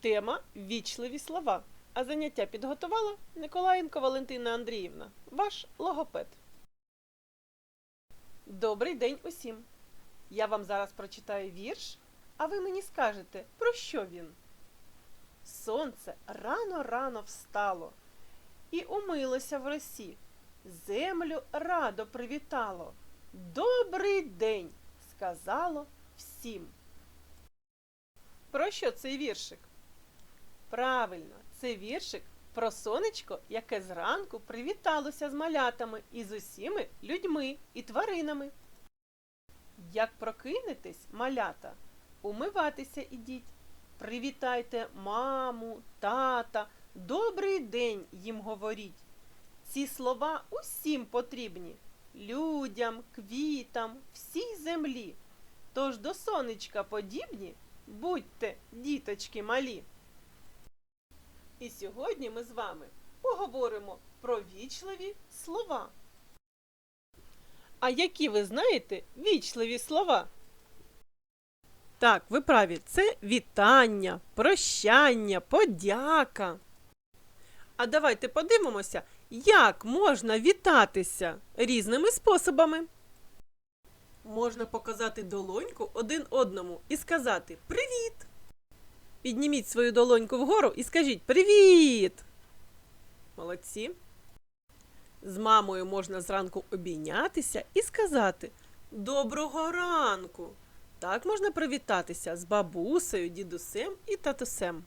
Тема вічливі слова. А заняття підготувала Николаєнко Валентина Андріївна, ваш логопед. Добрий день усім. Я вам зараз прочитаю вірш, а ви мені скажете, про що він. Сонце рано-рано встало і умилося в росі. Землю радо привітало. Добрий день, сказало всім. Про що цей віршик? Правильно, це віршик про сонечко, яке зранку привіталося з малятами і з усіми людьми і тваринами. Як прокинетесь, малята, умиватися ідіть. Привітайте маму, тата, добрий день їм говоріть. Ці слова усім потрібні людям, квітам, всій землі. Тож до сонечка подібні, будьте, діточки малі. І сьогодні ми з вами поговоримо про вічливі слова. А які ви знаєте вічливі слова? Так, ви праві, це вітання, прощання, подяка. А давайте подивимося, як можна вітатися різними способами. Можна показати долоньку один одному і сказати Привіт! Підніміть свою долоньку вгору і скажіть Привіт! Молодці. З мамою можна зранку обійнятися і сказати Доброго ранку! Так можна привітатися з бабусею, дідусем і татусем.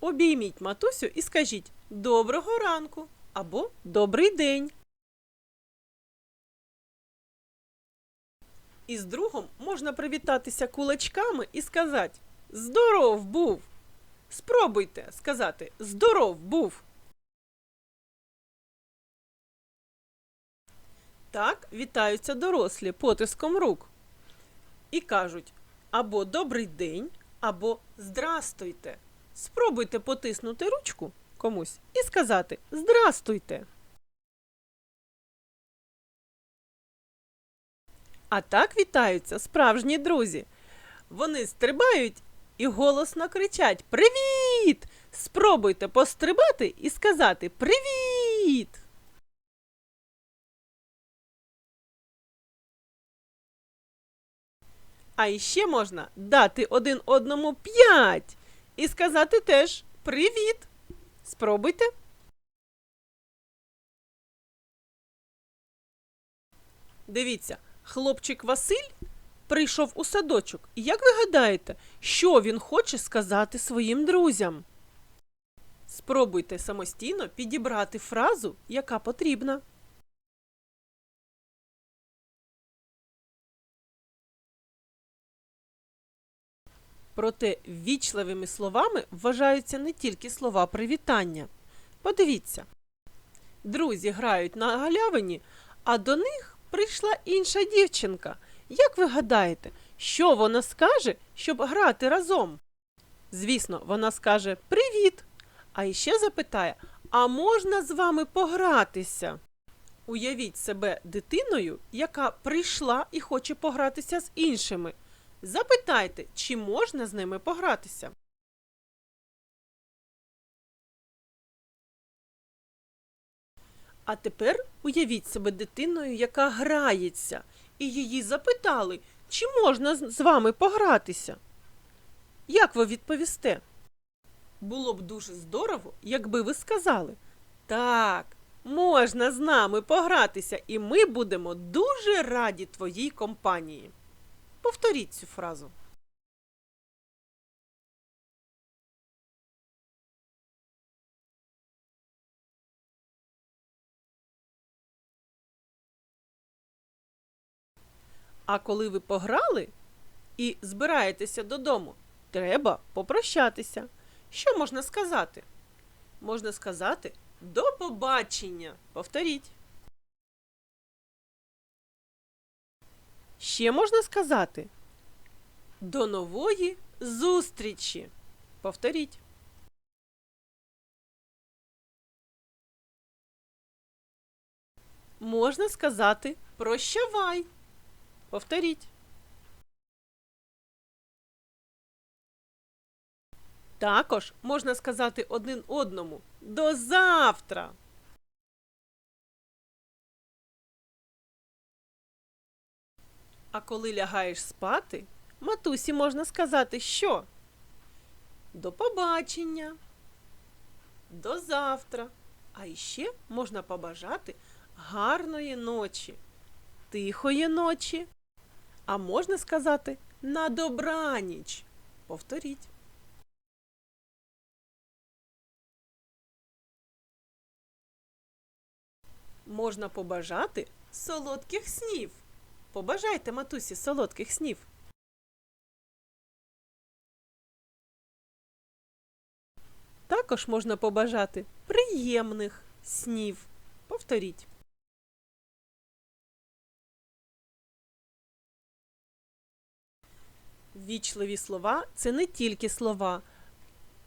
Обійміть матусю і скажіть Доброго ранку або Добрий день. І з другом можна привітатися кулачками і сказати Здоров був. Спробуйте сказати Здоров був. Так вітаються дорослі потиском рук. І кажуть або добрий день, або здрастуйте. Спробуйте потиснути ручку комусь і сказати Здрастуйте. А так вітаються справжні друзі. Вони стрибають і голосно кричать Привіт! Спробуйте пострибати і сказати Привіт! А іще можна дати один одному п'ять і сказати теж Привіт! Спробуйте. Дивіться, хлопчик Василь прийшов у садочок. І як ви гадаєте, що він хоче сказати своїм друзям? Спробуйте самостійно підібрати фразу, яка потрібна. Проте ввічливими словами вважаються не тільки слова привітання. Подивіться. Друзі грають на галявині, а до них прийшла інша дівчинка. Як ви гадаєте, що вона скаже, щоб грати разом? Звісно, вона скаже Привіт! А іще запитає, а можна з вами погратися? Уявіть себе дитиною, яка прийшла і хоче погратися з іншими. Запитайте, чи можна з ними погратися. А тепер уявіть себе дитиною, яка грається, і її запитали, чи можна з вами погратися. Як ви відповісте? Було б дуже здорово, якби ви сказали Так, можна з нами погратися, і ми будемо дуже раді твоїй компанії. Повторіть цю фразу. А коли ви пограли і збираєтеся додому, треба попрощатися. Що можна сказати? Можна сказати до побачення. Повторіть. Ще можна сказати до нової зустрічі. Повторіть. Можна сказати прощавай. Повторіть. Також можна сказати один одному до завтра. А коли лягаєш спати, матусі можна сказати що? До побачення. До завтра. А іще можна побажати гарної ночі, тихої ночі. А можна сказати на добраніч. Повторіть. Можна побажати солодких снів. Побажайте матусі солодких снів. Також можна побажати приємних снів. Повторіть. Вічливі слова це не тільки слова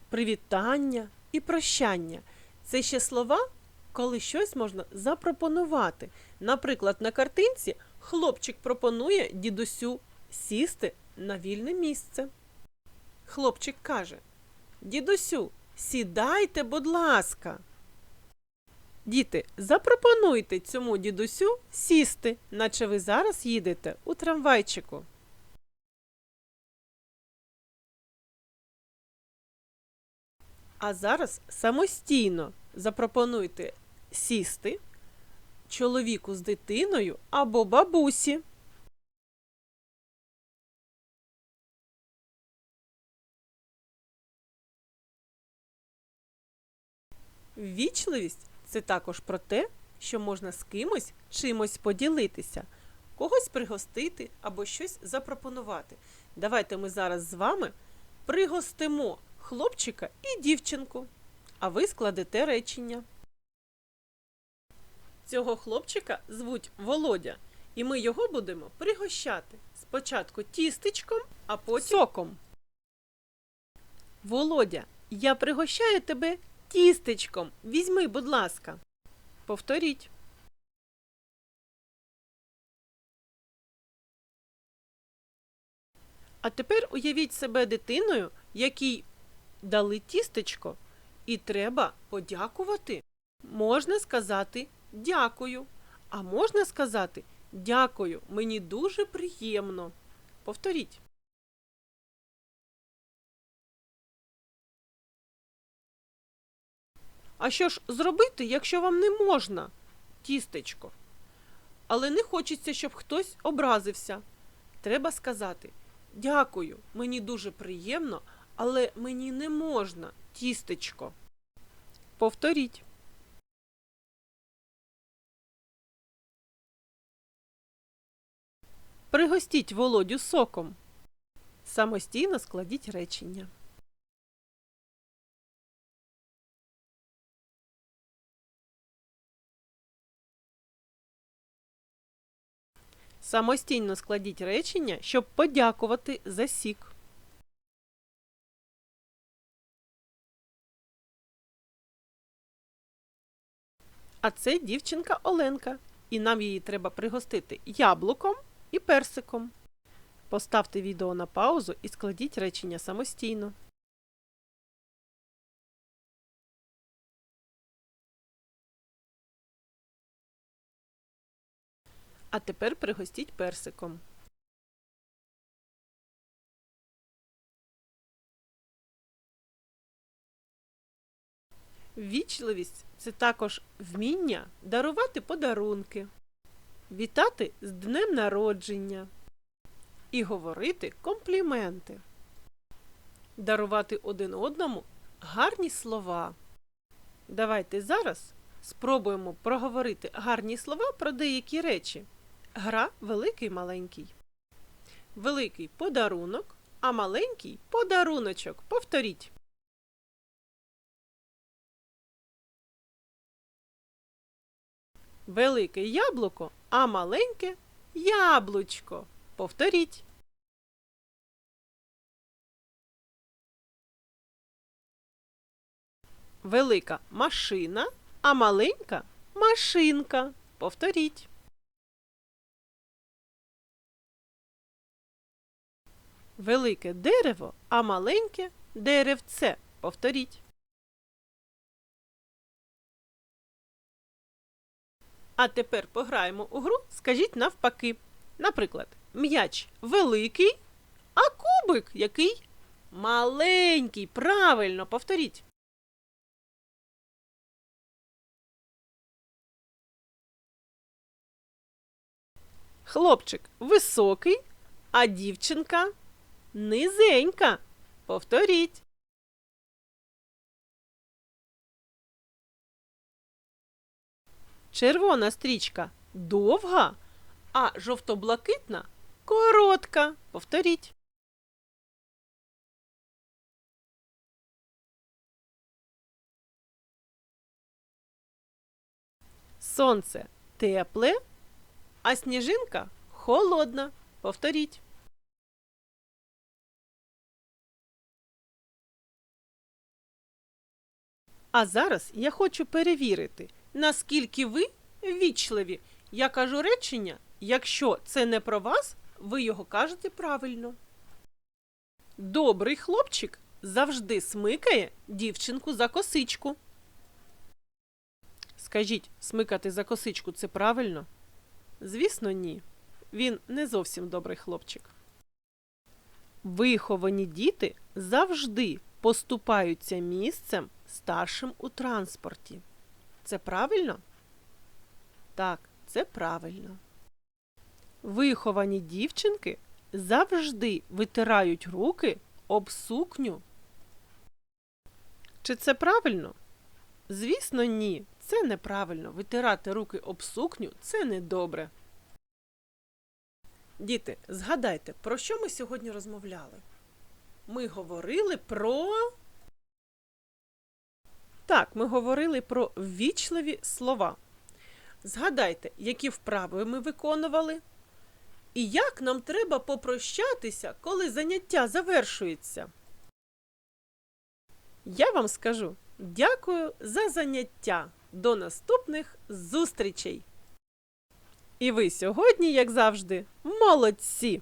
привітання і прощання. Це ще слова, коли щось можна запропонувати. Наприклад, на картинці хлопчик пропонує дідусю сісти на вільне місце. Хлопчик каже: Дідусю, сідайте, будь ласка. Діти, запропонуйте цьому дідусю сісти, наче ви зараз їдете у трамвайчику. А зараз самостійно запропонуйте сісти чоловіку з дитиною або бабусі. Ввічливість це також про те, що можна з кимось чимось поділитися, когось пригостити або щось запропонувати. Давайте ми зараз з вами пригостимо хлопчика і дівчинку, а ви складете речення. Цього хлопчика звуть Володя, і ми його будемо пригощати спочатку тістечком, а потім соком. Володя, я пригощаю тебе тістечком. Візьми, будь ласка. Повторіть. А тепер уявіть себе дитиною, якій дали тістечко, і треба подякувати. Можна сказати дякую, а можна сказати дякую, мені дуже приємно. Повторіть. А що ж зробити, якщо вам не можна тістечко? Але не хочеться, щоб хтось образився. Треба сказати Дякую, мені дуже приємно, але мені не можна тістечко. Повторіть. Пригостіть володю соком. Самостійно складіть речення. Самостійно складіть речення, щоб подякувати за сік. А це дівчинка Оленка, і нам її треба пригостити яблуком і персиком. Поставте відео на паузу і складіть речення самостійно. А тепер пригостіть персиком. Ввічливість це також вміння дарувати подарунки, вітати з днем народження і говорити компліменти, дарувати один одному гарні слова. Давайте зараз спробуємо проговорити гарні слова про деякі речі. Гра великий маленький. Великий подарунок, а маленький подаруночок. Повторіть. Велике яблуко, а маленьке яблучко. Повторіть. Велика машина, а маленька машинка. Повторіть. Велике дерево, а маленьке деревце. Повторіть. А тепер пограємо у гру, скажіть навпаки. Наприклад, м'яч великий, а кубик який? Маленький. Правильно, повторіть. Хлопчик високий, а дівчинка низенька. Повторіть. Червона стрічка довга, а жовто-блакитна коротка. Повторіть. Сонце тепле, а сніжинка холодна. Повторіть. А зараз я хочу перевірити, наскільки ви ввічливі. Я кажу речення, якщо це не про вас, ви його кажете правильно. Добрий хлопчик завжди смикає дівчинку за косичку. Скажіть, смикати за косичку це правильно? Звісно, ні. Він не зовсім добрий хлопчик. Виховані діти завжди поступаються місцем старшим у транспорті. Це правильно? Так, це правильно. Виховані дівчинки завжди витирають руки об сукню. Чи це правильно? Звісно, ні. Це неправильно. Витирати руки об сукню це недобре. Діти, згадайте, про що ми сьогодні розмовляли? Ми говорили про. Так, ми говорили про ввічливі слова. Згадайте, які вправи ми виконували, і як нам треба попрощатися, коли заняття завершується. Я вам скажу дякую за заняття. До наступних зустрічей! І ви сьогодні, як завжди, молодці!